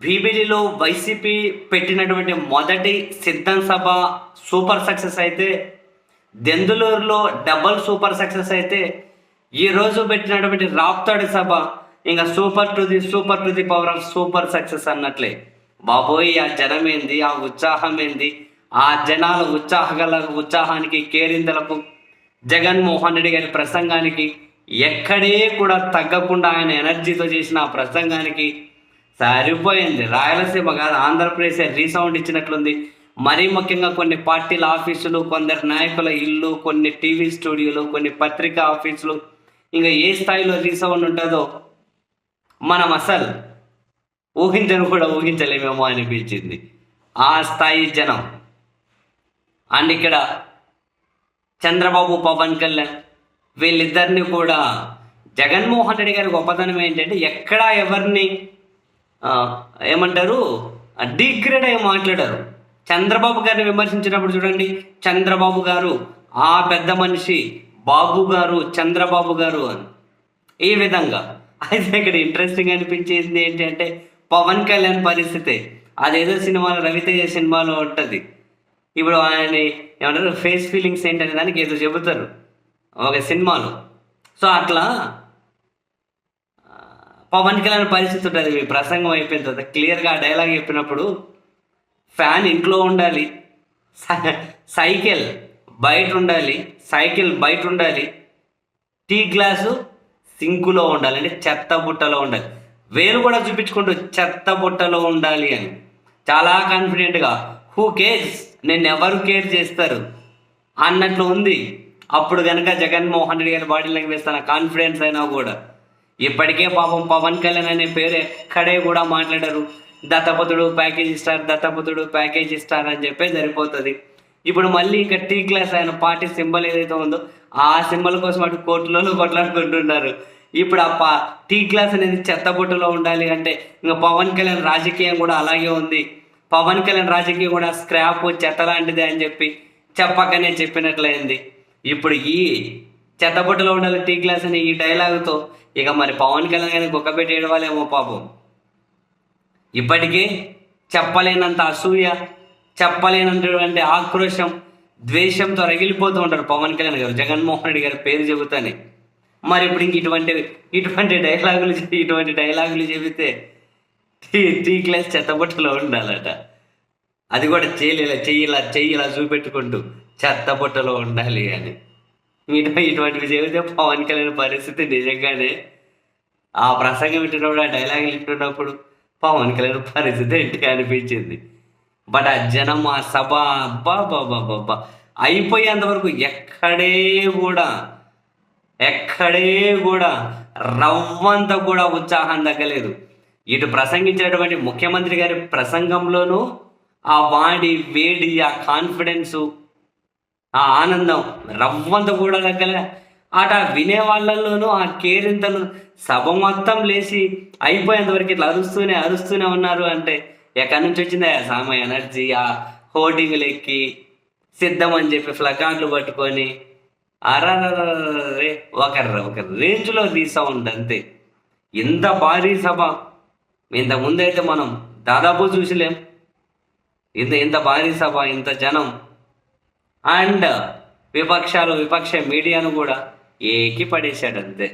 బీబీడీలో YCP పెట్టినటువంటి మొదటి సిద్ధం సభ సూపర్ సక్సెస్ అయితే దెందులూరులో డబల్ సూపర్ సక్సెస్ అయితే ఈ రోజు పెట్టినటువంటి రాప్తాడి సభ ఇంకా super to the super to the power of super success అన్నట్లే. బాబోయ్ ఆ జనం ఏంది ఆ ఉత్సాహం ఏంది ఆ జనాల ఉత్సాహగల ఉత్సాహానికి కేరింతలకు జగన్మోహన్ రెడ్డి గారి ప్రసంగానికి ఎక్కడే కూడా తగ్గకుండా ఆయన ఎనర్జీతో చేసిన ఆ ప్రసంగానికి సరిపోయింది. రాయలసీమ కాదు ఆంధ్రప్రదేశ్ రీసౌండ్ ఇచ్చినట్లుంది. మరీ ముఖ్యంగా కొన్ని పార్టీల ఆఫీసులు కొందరు నాయకుల ఇల్లు కొన్ని టీవీ స్టూడియోలు కొన్ని పత్రికా ఆఫీసులు. ఇంకా ఏ స్థాయిలో రీసౌండ్ ఉంటుందో మనం అసలు ఊహించను కూడా ఊహించలేమేమో అనిపించింది. ఆ స్థాయి జనం. అండ్ ఇక్కడ చంద్రబాబు పవన్ కళ్యాణ్ వీళ్ళిద్దరిని కూడా జగన్మోహన్ రెడ్డి గారి గొప్పతనం ఏంటంటే ఎక్కడా ఎవరిని ఏమంటారు? డిగ్రేడ్ అయ్యి మాట్లాడారు. చంద్రబాబు గారిని విమర్శించినప్పుడు చూడండి. చంద్రబాబు గారు ఆ పెద్ద మనిషి బాబు గారు చంద్రబాబు గారు అని. ఈ విధంగా. అయితే ఇక్కడ ఇంట్రెస్టింగ్ అనిపించేది ఏంటంటే పవన్ కళ్యాణ్ పరిస్థితి. అదేదో సినిమాలో రవితేజ సినిమాలో ఉంటుంది. ఇప్పుడు ఆయన ఏమంటారు? ఫేస్ ఫీలింగ్స్ ఏంటనే దానికి ఏదో చెబుతారు. ఒక సినిమాలో. సో అట్లా పవన్ కళ్యాణ్ పరిస్థితి ఉంటుంది. మీ ప్రసంగం అయిపోయిన తర్వాత క్లియర్గా డైలాగ్ చెప్పినప్పుడు ఫ్యాన్ ఇంట్లో ఉండాలి. సైకిల్ బయట ఉండాలి. సైకిల్ బయట ఉండాలి. టీ గ్లాసు సింకులో ఉండాలి. అంటే చెత్త బుట్టలో ఉండాలి. వేరు కూడా చూపించుకుంటూ చెత్త బుట్టలో ఉండాలి అని. చాలా కాన్ఫిడెంట్గా హూ కేర్స్ నేను ఎవరు కేర్ చేస్తారు? అన్నట్లు ఉంది. అప్పుడు కనుక జగన్మోహన్ రెడ్డి గారి బాడీ లాంగ్వేజ్ తన కాన్ఫిడెన్స్ అయినా కూడా. ఇప్పటికే పాపం పవన్ కళ్యాణ్ అనే పేరే ఎక్కడే కూడా మాట్లాడారు. దత్తపుతుడు ప్యాకేజ్ ఇస్తారు దత్తపుతుడు ప్యాకేజ్ ఇస్తారు అని చెప్పే సరిపోతుంది. ఇప్పుడు మళ్ళీ ఇంకా టీ క్లాస్ ఆయన పార్టీ సింబల్ ఏదైతే ఉందో ఆ సింబల్ కోసం అటు కోర్టులలో కొట్లాడుకుంటున్నారు. ఇప్పుడు ఆ పా టీ క్లాస్ అనేది చెత్తబుట్టలో ఉండాలి అంటే ఇంకా పవన్ కళ్యాణ్ రాజకీయం కూడా అలాగే ఉంది. పవన్ కళ్యాణ్ రాజకీయం కూడా స్క్రాప్ చెత్త లాంటిది అని చెప్పి చెప్పకనే చెప్పినట్లయింది. ఇప్పుడు ఈ చెత్తబుట్టలో ఉండాలి టీ గ్లాస్ అని ఈ డైలాగుతో ఇక మరి పవన్ కళ్యాణ్ గారిని కుక్క పెట్టి ఏడవాలేమో పాపం. ఇప్పటికే చెప్పలేనంత అసూయ చెప్పలేనంతటువంటి ఆక్రోశం ద్వేషంతో రగిలిపోతూ ఉంటారు పవన్ కళ్యాణ్ గారు. జగన్మోహన్ రెడ్డి గారి పేరు చెబుతానే. మరి ఇప్పుడు ఇంక ఇటువంటి ఇటువంటి డైలాగులు ఇటువంటి డైలాగులు చెబితే టీ టీ క్లాస్ చెత్తబుట్టలో ఉండాలట. అది కూడా చేయలేలా చెయ్యలా చెయ్యలా చూపెట్టుకుంటూ చెత్తబుట్టలో ఉండాలి అని. ఇటువంటివి చేస్తే పవన్ కళ్యాణ్ పరిస్థితి నిజంగానే. ఆ ప్రసంగం వింటున్నప్పుడు ఆ డైలాగులు వింటున్నప్పుడు పవన్ కళ్యాణ్ పరిస్థితి ఏంటి అనిపించింది. బట్ ఆ జనం ఆ సభ బాబా అయిపోయేంత వరకు ఎక్కడే కూడా ఎక్కడే కూడా రవ్వంత కూడా ఉత్సాహం తగ్గలేదు. ఇటు ప్రసంగించినటువంటి ముఖ్యమంత్రి గారి ప్రసంగంలోనూ ఆ వాడి వేడి ఆ కాన్ఫిడెన్సు ఆ ఆనందం రవ్వంత కూడా తగ్గలే అట వినే వాళ్ళల్లోనూ ఆ కేరింతలు సభ మొత్తం లేచి అయిపోయేంతవరకు ఇట్లా అరుస్తూనే అరుస్తూనే ఉన్నారు అంటే ఎక్కడి నుంచి వచ్చింది ఆ సామ ఎనర్జీ ఆ హోర్డింగ్లు ఎక్కి సిద్ధం అని చెప్పి ఫ్లకార్లు పట్టుకొని అరే ఒక ఒక రేంజ్లో రీసౌండ్ అంతే. ఇంత భారీ సభ. ఇంత ముందైతే మనం దాదాపు చూసిలేం. ఇంత ఇంత భారీ సభ ఇంత జనం. అండ్ విపక్షాలు విపక్ష మీడియాను కూడా ఏకి పడేశాడు అంతే